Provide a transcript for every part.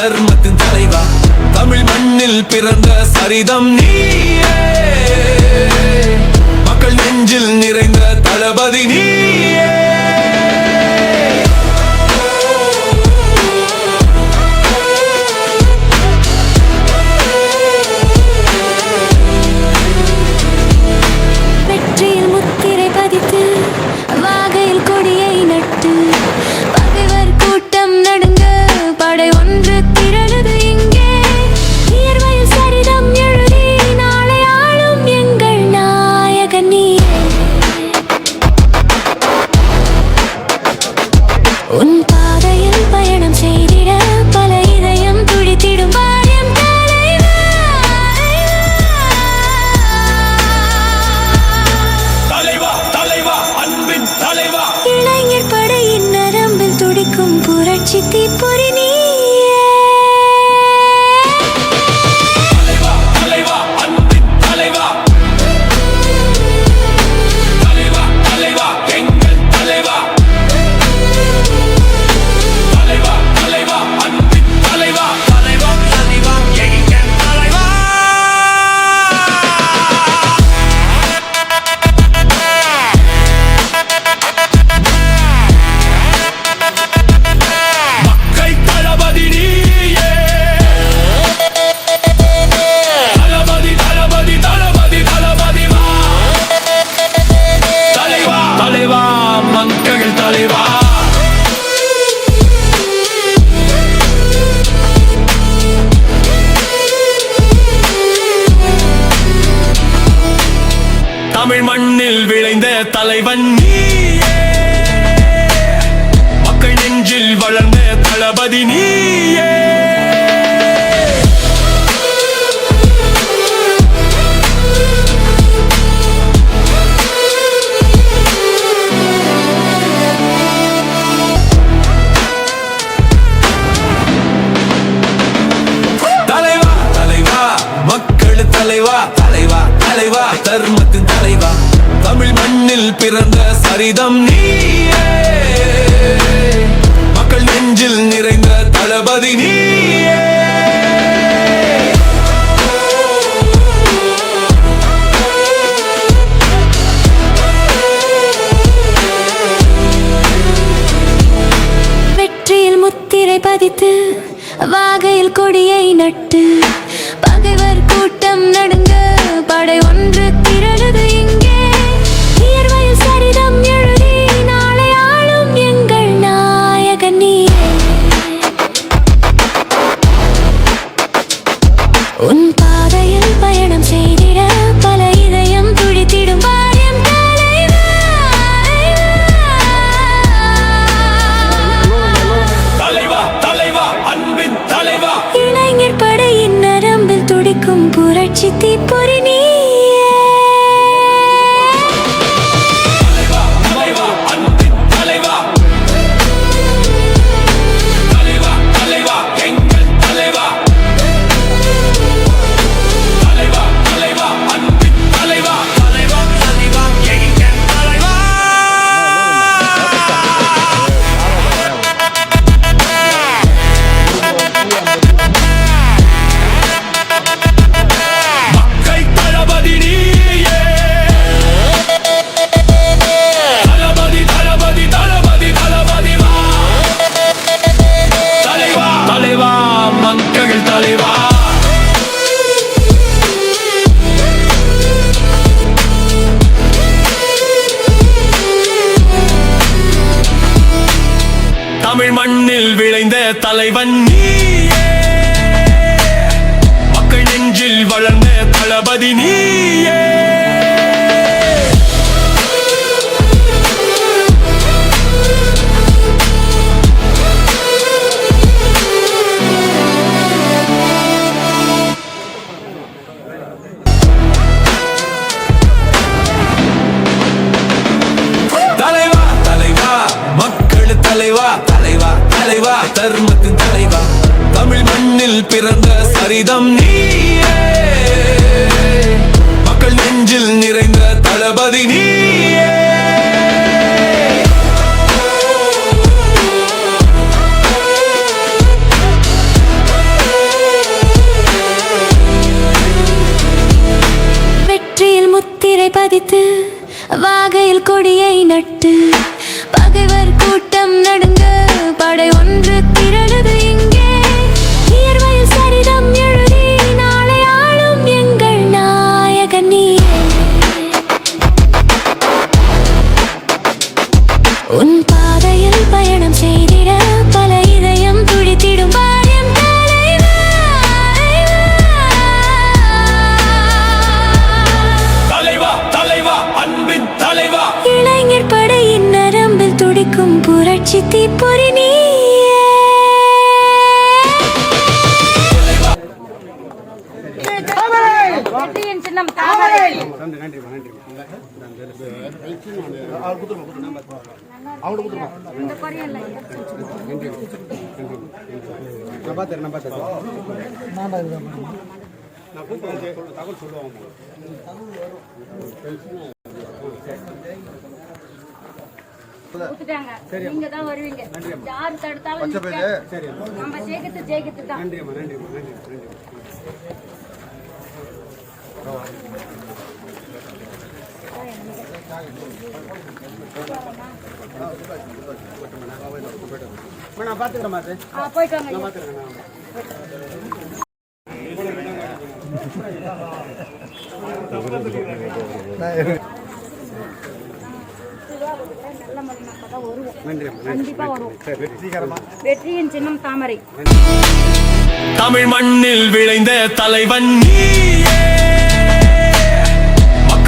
தர்மத்தின் தலைவா. தமிழ் மண்ணில் பிறந்த சரிதம் நீ. தமிழ் மண்ணில் விளைந்த தலைவன் பிறந்த சரிதம் நீயே. மக்கள் நெஞ்சில் நிறைந்த தளபதி நீயே. வெற்றியில் முத்திரை பதித்து வாகையில் கொடியை நட்டு உன் பாதையில் பயணம் செய்திட பல இதயம் துடித்திடும் தலைவா இளைஞர் படையின் நரம்பில் துடிக்கும் புரட்சி தீப்பு விளைந்த தலைவன் நீயே. மக்கள் நெஞ்சில் வளர்ந்த தளபதி நீயே. தலைவா? தர்மத்தின் தலைவா? தமிழ் மண்ணில் பிறந்த சரிதம் நீயே. மக்கள் நெஞ்சில் நிறைந்த தளபதி நீயே. வெற்றியில் பதித்து வாகையில் கொடியை நட்டு. உன் பாதையில் பயணம் செய்திட பல இதயம் துடித்திடும் பாரியம் தலைவா தலைவா தலைவா அன்பின் தலைவா இளைஞர் படையின் நரம்பில் துடிக்கும் புரட்சி தீப்பொறி நீயே வெற்றியின் சின்னம் தாமரை இந்த கொரியன்ல கொடுத்துட்டாங்க நீங்க தான் வருவீங்க யார் தடுத்தாலும். நம்ம ஜெயிக்கிறது ஜெயிக்கிறது தான். போயிட்டு வாங்க ஐயா. நான் பார்த்துக்கிறேன் அப்பதான் வருவோம். கண்டிப்பா வெற்றியின் சின்னம் தாமரை தமிழ் மண்ணில் விளைந்த தலைவன் நீயே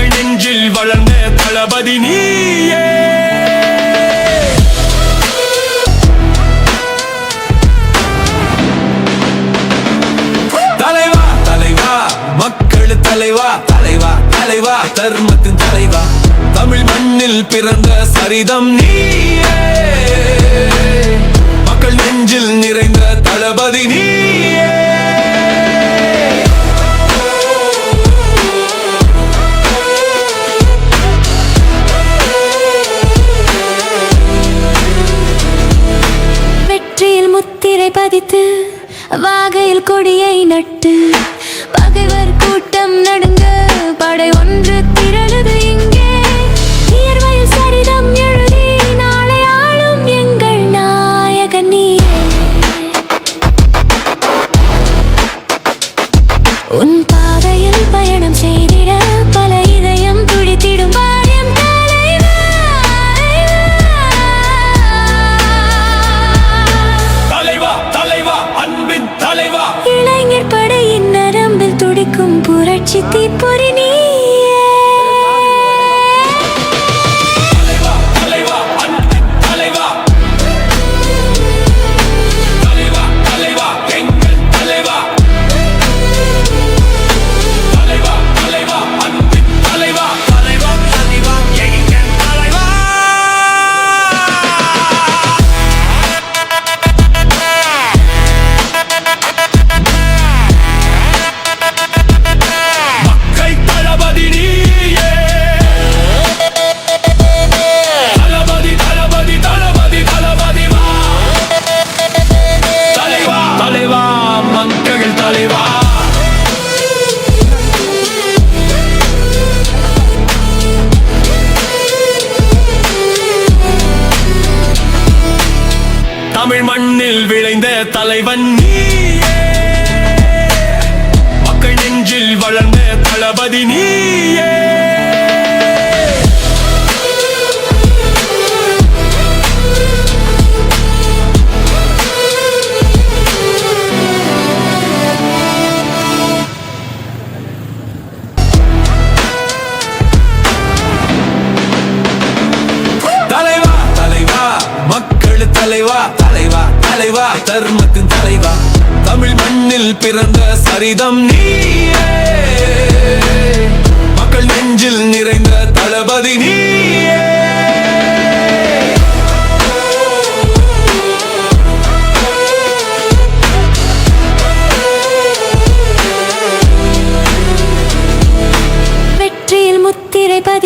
மக்கள் நெஞ்சில் வளர்ந்த தளபதி நீயே. தலைவா தலைவா மக்கள் தலைவா தலைவா தலைவா தர்மத்தின் தலைவா. தமிழ் மண்ணில் பிறந்த சரிதம் நீயே. மக்கள் நெஞ்சில் நிறைந்த தளபதி நீயே. பதித்து வாகையில் கொடியை நட்டு பகைவர் கூட்டம் நடுங்க படை ஒன்று தளபதி நீயே. தலைவா தலைவா மக்கள் தலைவா தலைவா தலைவா தர்மத்தின் தலைவா. தமிழ் மண்ணில் பிறந்த சரிதம் நீ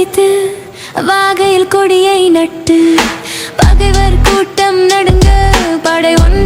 முத்திரை வாகையில் கொடியை நட்டு பகைவர் கூட்டம் நடுங்க படை ஒன்று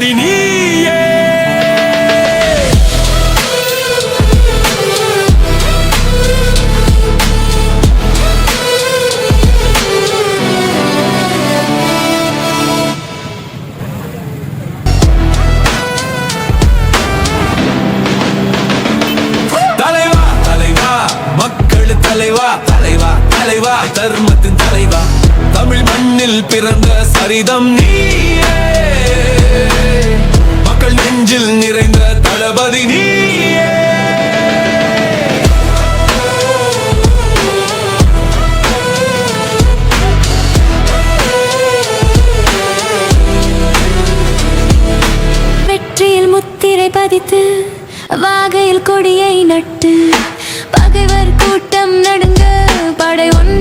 தளபதி நீயே தலைவா தலைவா மக்கள் தலைவா தலைவா தலைவா தர்மத்தின் தலைவா. தமிழ் மண்ணில் பிறந்த சரிதம் நீயே. மக்கள் நெஞ்சில் நிறைந்த தளபதி நீயே. வெற்றியில் முத்திரை பதித்து வாகையில் கொடியை நட்டு பகைவர் கூட்டம் நடுங்க படை ஒன்று